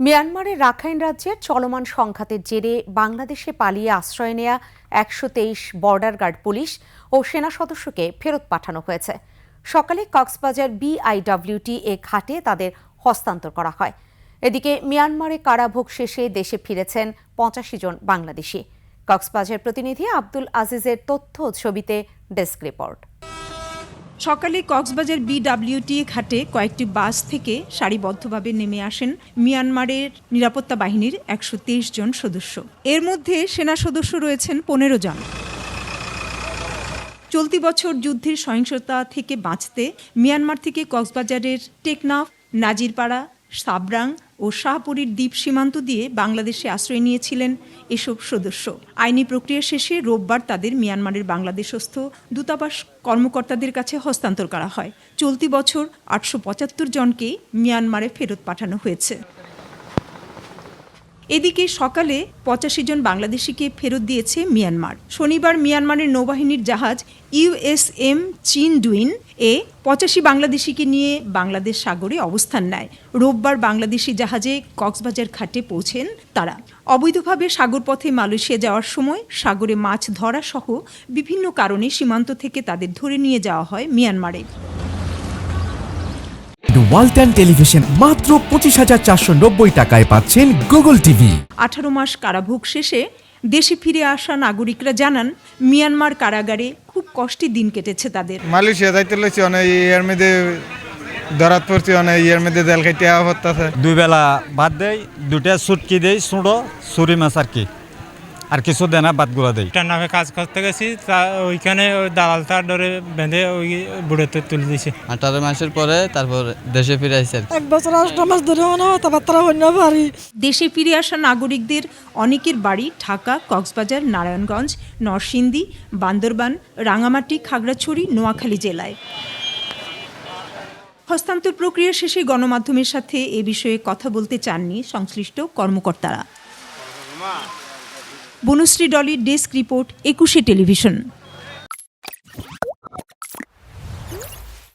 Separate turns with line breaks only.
মিয়ানমারের রাখাইন রাজ্যের চলমান সংঘাতের জেরে বাংলাদেশে পালিয়ে আশ্রয় নেয়া একশো তেইশ বর্ডার গার্ড পুলিশ ও সেনা সদস্যকে ফেরত পাঠানো হয়েছে। সকালে কক্সবাজার বিআইডব্লিউটি এ ঘাটে তাদের হস্তান্তর করা হয়। এদিকে মিয়ানমারে কারাভোগ শেষে দেশে ফিরেছেন পঁচাশি জন বাংলাদেশি। কক্সবাজার প্রতিনিধি আব্দুল আজিজের তথ্য ছবিতে ডেস্ক রিপোর্ট।
সকালে কক্সবাজার বিডাব্লিউটি ঘাটে কয়েকটি বাস থেকে সারিবদ্ধভাবে নেমে আসেন মিয়ানমারের নিরাপত্তা বাহিনীর একশো তেইশ জন সদস্য। এর মধ্যে সেনা সদস্য রয়েছেন পনেরো জন। চলতি বছর যুদ্ধের সহিংসতা থেকে বাঁচতে মিয়ানমার থেকে কক্সবাজারের টেকনাফ, নাজিরপাড়া, সাবরাং ও শাহপুরীর দ্বীপ সীমান্ত দিয়ে বাংলাদেশে আশ্রয় নিয়েছিলেন এসব সদস্য। আইনি প্রক্রিয়া শেষে রোববার তাদের মিয়ানমারের বাংলাদেশস্থ দূতাবাস কর্মকর্তাদের কাছে হস্তান্তর করা হয়। চলতি বছর আটশো পঁচাত্তর জনকে মিয়ানমারে ফেরত পাঠানো হয়েছে। এদিকে সকালে পঁচাশি জন বাংলাদেশিকে ফেরত দিয়েছে মিয়ানমার। শনিবার মিয়ানমারের নৌবাহিনীর জাহাজ ইউএসএম চীন ডুইন এ পঁচাশি বাংলাদেশিকে নিয়ে বাংলাদেশ সাগরে অবস্থান নেয়। রোববার বাংলাদেশি জাহাজে কক্সবাজার ঘাটে পৌঁছেন তারা। অবৈধভাবে সাগরপথে মালয়েশিয়া যাওয়ার সময় সাগরে মাছ ধরা সহ বিভিন্ন কারণে সীমান্ত থেকে তাদের ধরে নিয়ে যাওয়া হয় মিয়ানমারে।
ওয়ালটন টেলিভিশন মাত্র পঁচিশ হাজার চারশো নব্বই টাকায় পাচ্ছেন গুগল টিভি
আঠারো মাস কারাভোগ শেষে দেশে ফিরে আসা নাগরিকরা জানান মিয়ানমার কারাগারে খুব কষ্টে দিন কেটেছে তাদের।
মালয়েশিয়া যাইতে লইছি অনেক ইয়ার মধ্যে ধরাত পড়ছি অনেক ইয়ার মধ্যে দেল খাইতে পড়তেছে
দুই বেলা ভাত দেয় দুটা সুটকি দেয় সুড়ো সুরি মাছ আর কি। আর কিছু দেয় না ভাতগুলো দেয়
একটা নামে কাজ করতে গেছি তা ওইখানে ওই দালাল তার ডরে বেঁধে ওই বুড়োতে তুলে দিছে।
আঠারো মাসের পরে তারপর দেশে ফিরে আসছে
এক বছর আষ্ট মাস ধরে মনে হয় কথাবার্তা হইন না পারি
দেশে ফিরে আসা নাগরিকদের অনেকের বাড়ি ঢাকা কক্সবাজার নারায়ণগঞ্জ নরসিংদী বান্দরবান রাঙামাটি খাগড়াছড়ি নোয়াখালী জেলায়। হস্তান্তর প্রক্রিয়া শেষে গণমাধ্যমের সাথে এ বিষয়ে কথা বলতে চাননি সংশ্লিষ্ট কর্মকর্তারা। বনুশ্রী ডলির ডেস্ক রিপোর্ট একুশে টেলিভিশন।